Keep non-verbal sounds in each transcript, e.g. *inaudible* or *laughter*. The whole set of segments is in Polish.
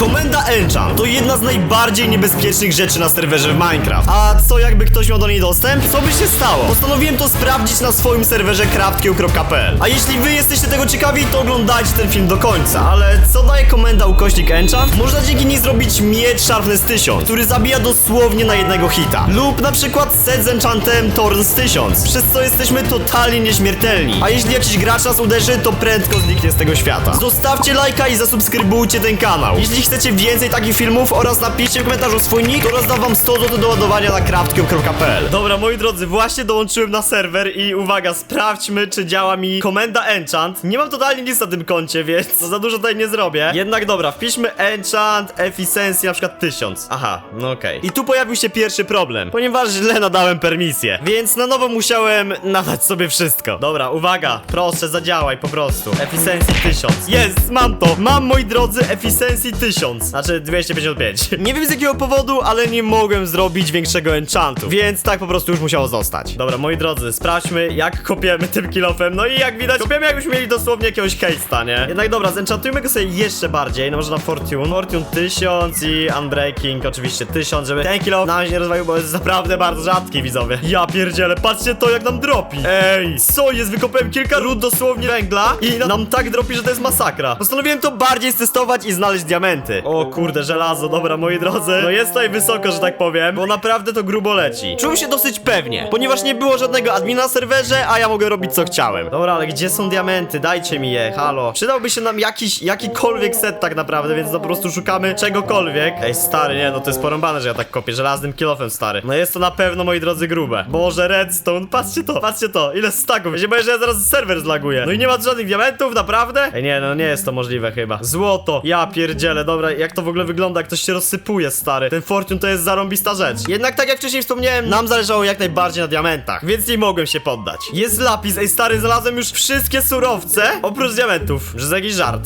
Komenda Enchant to jedna z najbardziej niebezpiecznych rzeczy na serwerze w Minecraft. A co jakby ktoś miał do niej dostęp? Co by się stało? Postanowiłem to sprawdzić na swoim serwerze craftkill.pl A jeśli wy jesteście tego ciekawi, to oglądajcie ten film do końca. Ale co daje komenda ukośnik Enchant? Można dzięki niej zrobić miecz Sharpness 1000, który zabija dosłownie na jednego hita. Lub na przykład set z enchantem Thorns 1000, przez co jesteśmy totalnie nieśmiertelni. A jeśli jakiś gracz nas uderzy, to prędko zniknie z tego świata. Zostawcie lajka i zasubskrybujcie ten kanał. Jeśli chcecie więcej takich filmów oraz napiszcie w komentarzu swój nick, to rozdam wam 100 zł do ładowania na craftcube.pl Dobra, moi drodzy, właśnie dołączyłem na serwer i uwaga, sprawdźmy, czy działa mi komenda enchant. Nie mam totalnie nic na tym koncie, więc *laughs* za dużo tutaj nie zrobię. Jednak dobra, wpiszmy enchant efficiency na przykład 1000. Aha, no okej. I tu pojawił się pierwszy problem, ponieważ źle nadałem permisję, więc na nowo musiałem nadać sobie wszystko. Dobra, uwaga, proszę, zadziałaj po prostu. Efficiency 1000. Jest, mam to. Mam, moi drodzy, efficiency 1000. Znaczy 255. Nie wiem z jakiego powodu, ale nie mogłem zrobić większego enchantu, więc tak po prostu już musiało zostać. Dobra, moi drodzy, sprawdźmy jak kopiemy tym kilofem. No i jak widać, kopiemy jakbyśmy mieli dosłownie jakiegoś case'a, nie? Jednak dobra, zenchantujmy go sobie jeszcze bardziej. No może na Fortune. Fortune 1000 i Unbreaking oczywiście 1000, żeby ten kilo nam się nie rozwalił, bo jest naprawdę bardzo rzadki, widzowie. Ja pierdzielę, patrzcie to jak nam dropi. Ej, co jest? Wykopałem kilka ród dosłownie węgla i na- nam tak dropi, że to jest masakra. Postanowiłem to bardziej stestować i znaleźć diamenty. O kurde, żelazo, dobra, moi drodzy. No jest tutaj wysoko, że tak powiem, bo naprawdę to grubo leci. Czułem się dosyć pewnie, ponieważ nie było żadnego admina na serwerze, a ja mogę robić co chciałem. Dobra, ale gdzie są diamenty? Dajcie mi je, halo. Przydałby się nam jakiś, jakikolwiek set tak naprawdę, więc po prostu szukamy czegokolwiek. Ej, stary, nie, no to jest porąbane, że ja tak kopię, żelaznym kilofem, stary. No jest to na pewno, moi drodzy, grube. Boże, redstone, patrzcie to, patrzcie to, ile staków. Ja się boję, że ja zaraz serwer zlaguję. No i nie ma żadnych diamentów, naprawdę? Ej, nie, no nie jest to możliwe chyba. Złoto, ja pierdzielę, dobra, jak to w ogóle wygląda, ktoś się rozsypuje, stary. Ten fortune to jest zarąbista rzecz. Jednak tak jak wcześniej wspomniałem, nam zależało jak najbardziej na diamentach, więc nie mogłem się poddać. Jest lapis, ej stary, znalazłem już wszystkie surowce, oprócz diamentów, że jest jakiś żart.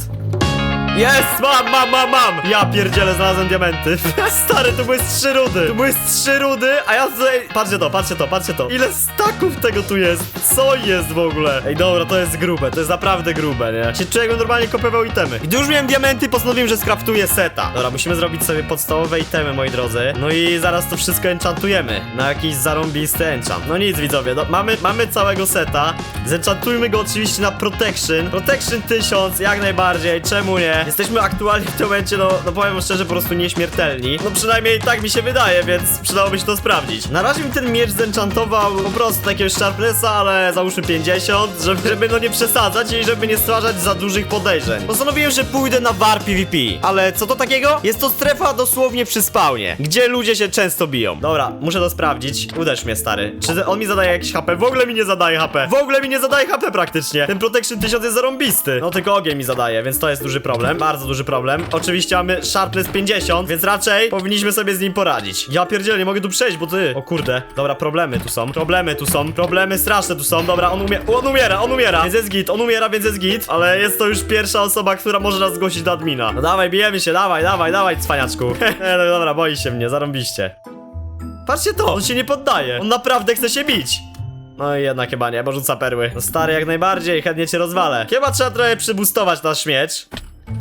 Jest! Mam, mam, mam, mam! Ja pierdzielę, znalazłem diamenty. *laughs* Stary, tu były trzy rudy. Tu były trzy rudy, a ja tutaj... Patrzcie to, patrzcie to, patrzcie to. Ile staków tego tu jest? Co jest w ogóle? Ej, dobra, to jest grube, to jest naprawdę grube, nie? Się czuję, jakbym normalnie kopywał itemy. Gdy już miałem diamenty, postanowiłem, że skraftuję seta. Dobra, musimy zrobić sobie podstawowe itemy, moi drodzy. No i zaraz to wszystko enchantujemy. Na jakiś zarąbisty enchant. No nic, widzowie, mamy, mamy całego seta. Zenchantujmy go oczywiście na protection. Protection 1000, jak najbardziej, czemu nie? Jesteśmy aktualnie w tym momencie, no, no powiem szczerze, po prostu nieśmiertelni. No przynajmniej tak mi się wydaje, więc przydałoby się to sprawdzić. Na razie mi ten miecz zenchantował po prostu jakiegoś sharpnessa, ale załóżmy 50, żeby, żeby no nie przesadzać i żeby nie stwarzać za dużych podejrzeń. Postanowiłem, że pójdę na war PvP. Ale co to takiego? Jest to strefa dosłownie przy spawnie, gdzie ludzie się często biją. Dobra, muszę to sprawdzić. Uderz mnie, stary. Czy on mi zadaje jakieś HP? W ogóle mi nie zadaje HP. W ogóle mi nie zadaje HP praktycznie. Ten Protection 1000 jest zarąbisty. No tylko ogień mi zadaje, więc to jest duży problem. Bardzo duży problem. Oczywiście mamy Sharpness 50, więc raczej powinniśmy sobie z nim poradzić. Ja pierdzielę, nie mogę tu przejść, bo ty... O kurde. Dobra, problemy tu są. Problemy tu są. Problemy straszne tu są. Dobra, on umie... On umiera, on umiera. Więc jest git, on umiera, więc jest git. Ale jest to już pierwsza osoba, która może nas zgłosić do admina. No dawaj, bijemy się, dawaj, dawaj, dawaj, cwaniaczku. *laughs* e, no dobra, boi się mnie, zarąbiście. Patrzcie to, on się nie poddaje. On naprawdę chce się bić. No i jednak chyba nie, bo rzuca perły. No stary, jak najbardziej, chętnie cię rozwalę. Chyba trzeba trochę przybustować nasz miecz.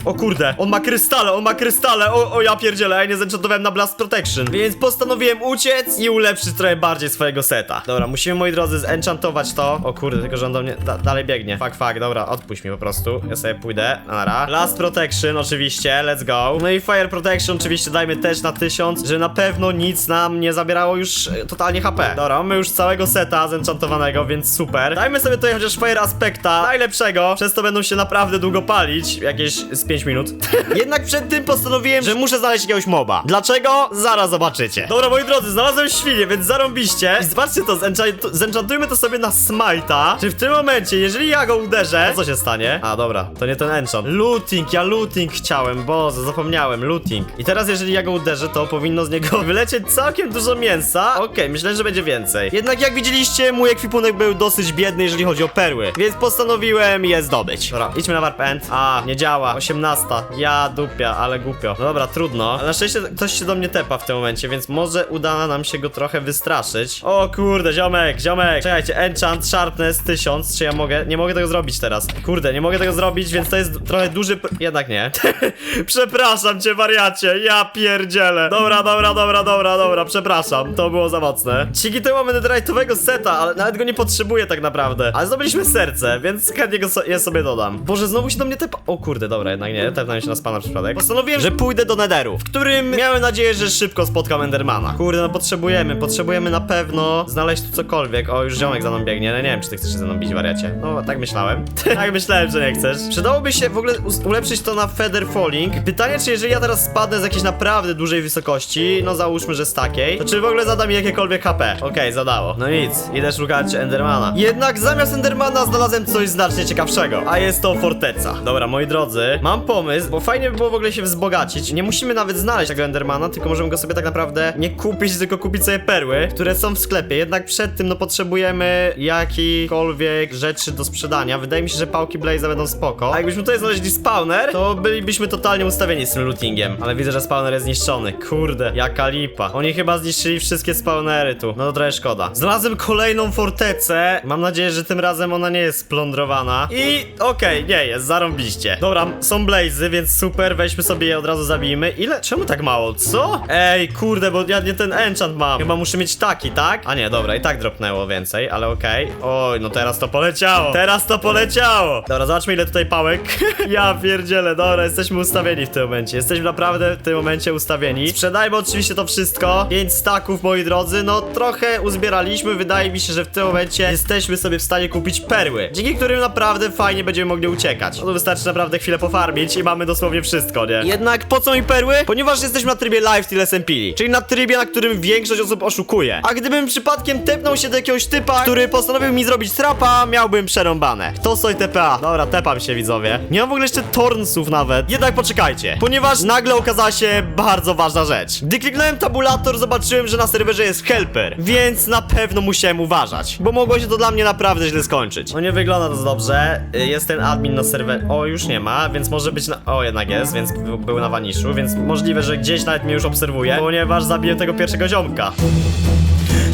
O kurde, on ma krystale, on ma krystale, o, o ja pierdzielę, ja nie zenchantowałem na Blast Protection. Więc postanowiłem uciec i ulepszyć trochę bardziej swojego seta. Dobra, musimy moi drodzy zenchantować to. O kurde, tylko że on do mnie da dalej biegnie. Fuck, fuck, dobra, odpuść mi po prostu. Ja sobie pójdę, nara. Blast Protection oczywiście, let's go. No i Fire Protection oczywiście dajmy też na 1000 Że na pewno nic nam nie zabierało już e, totalnie HP Dobra, mamy już całego seta zenchantowanego, więc super. Dajmy sobie tutaj chociaż Fire Aspekta, najlepszego. Przez to będą się naprawdę długo palić, jakieś z 5 minut. *laughs* Jednak przed tym postanowiłem, że muszę znaleźć jakiegoś moba. Dlaczego? Zaraz zobaczycie. Dobra, moi drodzy, znalazłem świnię, więc zarąbiście. I zobaczcie to, zenchant- zenchantujmy to sobie na smite'a Czy w tym momencie, jeżeli ja go uderzę to Co się stanie? A, dobra, to nie ten enchant. Looting, ja looting chciałem, boże, zapomniałem, looting. I teraz jeżeli ja go uderzę, to powinno z niego *laughs* wylecieć całkiem dużo mięsa. Okej, myślę, że będzie więcej. Jednak jak widzieliście, mój ekwipunek był dosyć biedny, jeżeli chodzi o perły. Więc postanowiłem je zdobyć. Dobra, idźmy na warp end. A, nie działa 18. Ja dupia, ale głupio. No dobra, trudno. Na szczęście ktoś się do mnie tepa w tym momencie, więc może uda nam się go trochę wystraszyć. O kurde, ziomek, ziomek. Czekajcie, enchant, sharpness 1000. Czy ja mogę? Nie mogę tego zrobić teraz. Kurde, nie mogę tego zrobić, więc to jest trochę duży... Jednak nie. *laughs* Przepraszam cię, wariacie. Ja pierdzielę. Dobra, dobra, dobra, dobra, dobra. Przepraszam. To było za mocne. Dzięki temu mamy netherite'owego seta, ale nawet go nie potrzebuję tak naprawdę. Ale zdobyliśmy serce, więc chętnie go so je sobie dodam. Boże, znowu się do mnie tepa... O kurde, dobra, jednak nie. Tepnąłem się na spana przypadek. Postanowiłem, że pójdę do netheru, w którym miałem nadzieję, że szybko spotkam endermana. Kurde, no potrzebujemy, potrzebujemy na pewno znaleźć tu cokolwiek. O, już ziomek za mną biegnie. No nie wiem, czy ty chcesz się ze mną bić, wariacie. No, tak myślałem. *laughs* tak myślałem, że nie chcesz. Przydałoby się w ogóle ulepszyć to na feather falling. Pytanie, czy jeżeli ja teraz spadnę z jakiejś naprawdę dużej wysokości, no załóżmy, że z takiej, to czy w ogóle zada mi jakiekolwiek HP? Okej, zadało. No nic, idę szukać Endermana. Jednak zamiast Endermana znalazłem coś znacznie ciekawszego, a jest to forteca. Dobra, moi drodzy, mam pomysł, bo fajnie by było w ogóle się wzbogacić. Nie musimy nawet znaleźć tego Endermana, tylko możemy go sobie tak naprawdę nie kupić, tylko kupić sobie perły, które są w sklepie. Jednak przed tym, no potrzebujemy jakichkolwiek rzeczy do sprzedania. Wydaje mi się, że pałki Blaze'a będą spoko. A jakbyśmy tutaj znaleźli spawner, to bylibyśmy totalnie ustawieni z tym lootingiem. Ale widzę, że spawner jest zniszczony. Kurde, jaka lipa. Oni chyba zniszczyli wszystkie spawnery tu. No to trochę szkoda. Znalazłem kolejną fortecę. Mam nadzieję, że tym razem ona nie jest splądrowana. I okej, nie jest, zarąbiście. Dobra, są blazy, więc super, weźmy sobie je od razu zabijmy. Ile? Czemu tak mało? Co? Ej, kurde, bo ja nie ten enchant mam. Chyba muszę mieć taki, tak? A nie, dobra, i tak dropnęło więcej, ale okej. Oj, no teraz to poleciało. Teraz to poleciało. Dobra, zobaczmy ile tutaj pałek. *laughs* ja pierdzielę, dobra, jesteśmy ustawieni w tym momencie. Jesteśmy naprawdę w tym momencie ustawieni. Sprzedajmy oczywiście to wszystko. 5 staków, moi drodzy. No trochę uzbieraliśmy. Wydaje mi się, że w tym momencie jesteśmy sobie w stanie kupić perły. Dzięki którym naprawdę fajnie będziemy mogli uciekać. No to wystarczy naprawdę chwilę pofarmić i mamy dosłownie wszystko, nie? Jednak po co mi perły? Ponieważ jesteśmy na trybie live tyle SMP. Czyli na trybie, na którym większość osób oszukuje. A gdybym przypadkiem tepnął się do jakiegoś typa, który postanowił mi zrobić trapa, miałbym przerąbane. To soj TPA. Dobra, tepam się widzowie. Nie mam w ogóle jeszcze tornsów nawet. Jednak poczekajcie, ponieważ nagle okazała się bardzo ważna rzecz. Gdy kliknąłem tabulator, zobaczyłem, że na serwerze jest helper, więc na pewno musiałem uważać, bo mogło się to dla mnie naprawdę źle skończyć. No nie wygląda to dobrze. Y, Jest ten admin na serwerze. O, już nie ma, więc może być na. O, jednak jest, więc by- był na waniszu, więc możliwe, że gdzieś nawet mnie już obserwuje, ponieważ zabiję tego pierwszego ziomka.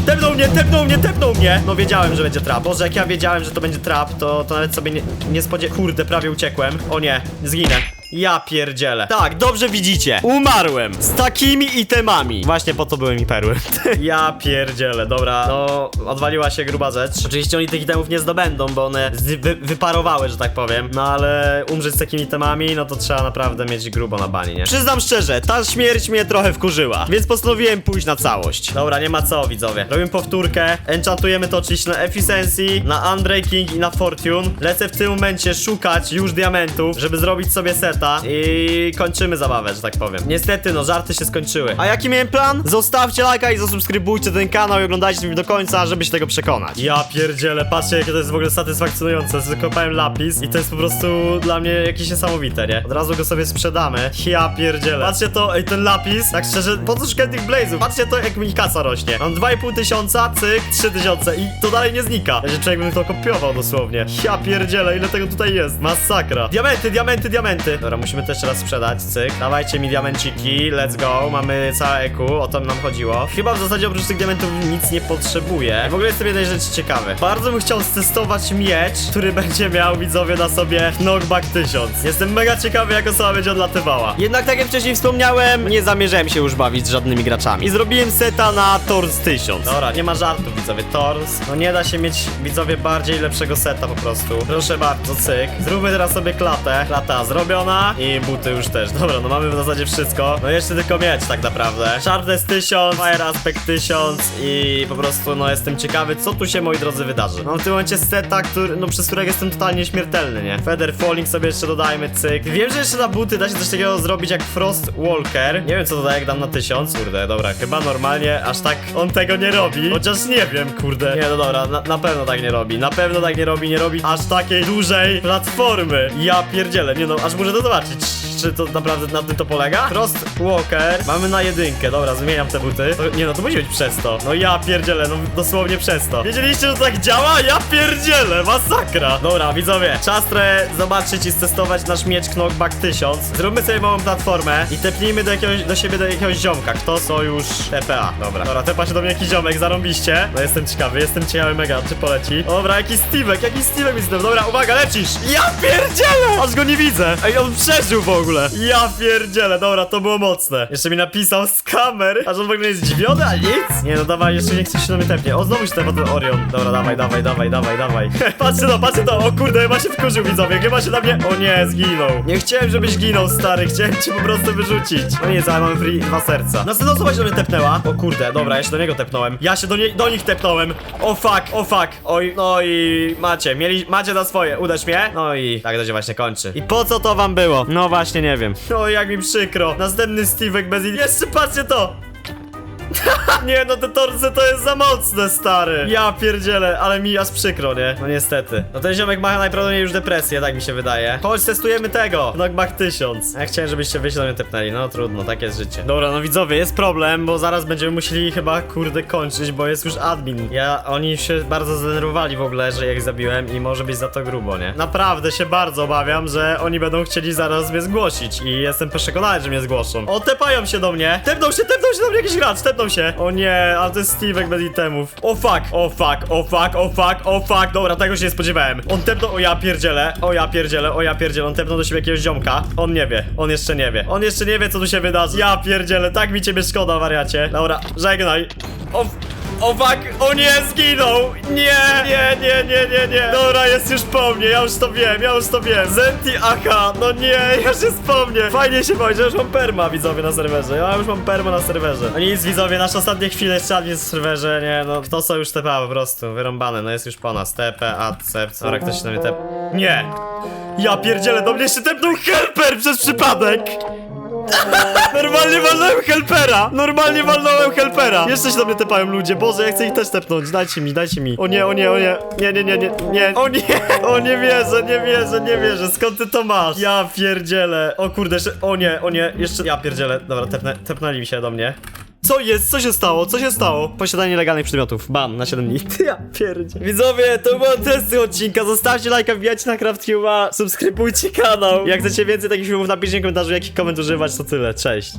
Tepnął mnie, tepnął mnie, tepnął mnie! No wiedziałem, że będzie trap. Boże, jak ja wiedziałem, że to będzie trap, to, to nawet sobie nie, nie spodzie... Kurde, prawie uciekłem. O nie, zginę. Ja pierdzielę. Tak, dobrze widzicie. Umarłem. Z takimi itemami. Właśnie po to były mi perły. *laughs* ja pierdzielę. Dobra, no odwaliła się gruba rzecz. Oczywiście oni tych itemów nie zdobędą, bo one wy, wyparowały, że tak powiem. No ale umrzeć z takimi itemami, no to trzeba naprawdę mieć grubo na bani, nie? Przyznam szczerze, ta śmierć mnie trochę wkurzyła, więc postanowiłem pójść na całość. Dobra, nie ma co, widzowie. Robimy powtórkę. Enchantujemy to oczywiście na Efficiency, na Unbreaking i na Fortune. Lecę w tym momencie szukać już diamentów, żeby zrobić sobie seta i kończymy zabawę, że tak powiem. Niestety, no żarty się skończyły. A jaki miałem plan? Zostawcie lajka i zasubskrybujcie ten kanał i oglądajcie film do końca, żeby się tego przekonać. Ja pierdzielę, patrzcie jakie to jest w ogóle satysfakcjonujące. Wykopałem lapis i to jest po prostu dla mnie jakieś niesamowite, nie? Od razu go sobie sprzedamy. Ja pierdzielę. Patrzcie to, ej, ten lapis, tak szczerze, po co szukać tych blazów? Patrzcie to, jak mi kasa rośnie. Mam 2,5 tysiąca, cyk, 3 tysiące i to dalej nie znika. Że człowiek bym to kopiował dosłownie. Ja pierdzielę, ile tego tutaj jest. Masakra. Diamenty, diamenty, diamenty. Dobra, musimy jeszcze raz sprzedać, cyk. Dawajcie mi diamenciki, let's go. Mamy całe EQ, o to nam chodziło. Chyba w zasadzie oprócz tych diamentów nic nie potrzebuję. W ogóle jestem jednej rzeczy ciekawy. Bardzo bym chciał stestować miecz, który *laughs* będzie miał widzowie na sobie knockback 1000. Jestem mega ciekawy, jak osoba będzie odlatywała. Jednak tak jak wcześniej wspomniałem, nie zamierzałem się już bawić z żadnymi graczami. I zrobiłem seta na Tors 1000. Dobra, nie ma żartów widzowie, Tors. No nie da się mieć widzowie bardziej lepszego seta po prostu. Proszę bardzo, cyk. Zróbmy teraz sobie klatę. Klata zrobiona i buty już też. Dobra, no mamy w zasadzie wszystko. No jeszcze tylko mieć tak naprawdę. Sharpness 1000, Fire Aspect 1000 i po prostu no jestem ciekawy, co tu się moi drodzy wydarzy. Mam w tym momencie seta, który, no przez którego jestem totalnie śmiertelny, nie? Feather Falling sobie jeszcze dodajmy, cyk. Wiem, że jeszcze na buty da się coś takiego zrobić jak Frost Walker. Nie wiem co dodaję, jak dam na 1000. Kurde, dobra, chyba normalnie aż tak on tego nie robi. Chociaż nie wiem, kurde. Nie, no dobra, na, na pewno tak nie robi. Na pewno tak nie robi, nie robi aż takiej dużej platformy. Ja pierdzielę, nie no, aż muszę to zobaczyć. Czy to naprawdę na tym to polega? Frost Walker, mamy na jedynkę, dobra, zmieniam te buty. To, nie no, to musi być przez to. No ja pierdzielę, no dosłownie przez to. Wiedzieliście, że to tak działa? Ja pierdzielę, masakra. Dobra, widzowie, czas trochę zobaczyć i testować nasz miecz Knockback 1000. Zróbmy sobie małą platformę i tepnijmy do, jakiegoś, do siebie do jakiegoś ziomka. Kto sojusz TPA? Dobra, dobra, tepa się do mnie jakiś ziomek, zarąbiście. No jestem ciekawy, jestem ciekawy mega, czy poleci. Dobra, jakiś Steve'ek, jakiś Steve'ek mi. Dobra, uwaga, lecisz! Ja pierdzielę! Aż go nie widzę! Ej, on przeżył w ogóle! Ja pierdzielę, dobra, to było mocne. Jeszcze mi napisał z kamer, aż on w ogóle jest zdziwiony, a nic? Nie no, dawaj, jeszcze nie chcesz się do mnie tepnie. O, znowu się tepa ten Orion. Dobra, dawaj, dawaj, dawaj, dawaj, dawaj. *laughs* patrzcie to, patrzcie to, o kurde, chyba się wkurzył widzowie, chyba się na mnie... O nie, zginął. Nie chciałem, żebyś ginął, stary, chciałem cię po prostu wyrzucić. No nic, ale mamy free dwa serca. Następna osoba się do mnie tepnęła. O kurde, dobra, ja się do niego tepnąłem. Ja się do, nie, do nich tepnąłem. O fuck, o fuck. Oj, no i macie, mieli, macie za swoje, uderz mnie. No i tak to się właśnie kończy. I po co to wam było? No właśnie, nie wiem. O, jak mi przykro. Następny Steve'ek bez... Jeszcze patrzcie to! *laughs* Nie no, te torce to jest za mocne, stary. Ja pierdzielę, ale mi aż przykro, nie? No niestety. No ten ziomek ma najprawdopodobniej już depresję, tak mi się wydaje. Chodź, testujemy tego. Knockback 1000. Ja chciałem, żebyście wy się do mnie tepnęli. No trudno, tak jest życie. Dobra, no widzowie, jest problem, bo zaraz będziemy musieli chyba, kurde, kończyć, bo jest już admin. Ja, oni się bardzo zdenerwowali w ogóle, że ich zabiłem i może być za to grubo, nie? Naprawdę się bardzo obawiam, że oni będą chcieli zaraz mnie zgłosić i jestem przekonany, że mnie zgłoszą. O, tepają się do mnie. Tepnął się, tepnął się do mnie jakiś gracz, tepnął się. O nie, ale to jest Steve'ek bez itemów. O fuck, o fuck, o fuck, o fuck, o fuck. Dobra, tego się nie spodziewałem. On tepnął, o ja pierdzielę, o ja pierdzielę, o ja pierdzielę. On tepnął do siebie jakiegoś ziomka. On nie wie, on jeszcze nie wie. On jeszcze nie wie, co tu się wydarzy. Ja pierdzielę, tak mi ciebie szkoda, wariacie. Dobra, żegnaj. O... O fuck, o nie, zginął! Nie, nie, nie, nie, nie, nie. Dobra, jest już po mnie, ja już to wiem, ja już to wiem. Zenti Aka, no nie, *laughs* już jest po mnie. Fajnie się boi, że już mam perma, widzowie, na serwerze. Ja już mam perma na serwerze. No nic, widzowie, nasze ostatnie chwile admin na serwerze, nie, no to są już TPA po prostu, wyrąbane, no jest już po nas. TP, ACEP, dobra, ktoś się na mnie tep... Nie! Ja pierdzielę, do mnie jeszcze tepnął helper przez przypadek! *laughs* Normalnie walnąłem helpera! Normalnie walnąłem helpera! Jeszcze się do mnie tepają ludzie, Boże, ja chcę ich też tepnąć, dajcie mi, dajcie mi. O nie, o nie, o nie, nie, nie, nie, nie, nie, o nie, *laughs* o nie wierzę, nie wierzę, nie wierzę, skąd ty to masz? Ja pierdzielę, o kurde, jeszcze, o nie, o nie, jeszcze, ja pierdzielę, dobra, tepnę, tepnęli mi się do mnie. Co jest? Co się stało? Co się stało? Posiadanie nielegalnych przedmiotów. Bam, na 7 dni. Ty ja pierdzie. Widzowie, to był test tego odcinka. Zostawcie lajka, wbijajcie na CraftCube'a, subskrybujcie kanał. Jak chcecie więcej takich filmów, napiszcie w komentarzu, jaki koment używać, to tyle. Cześć.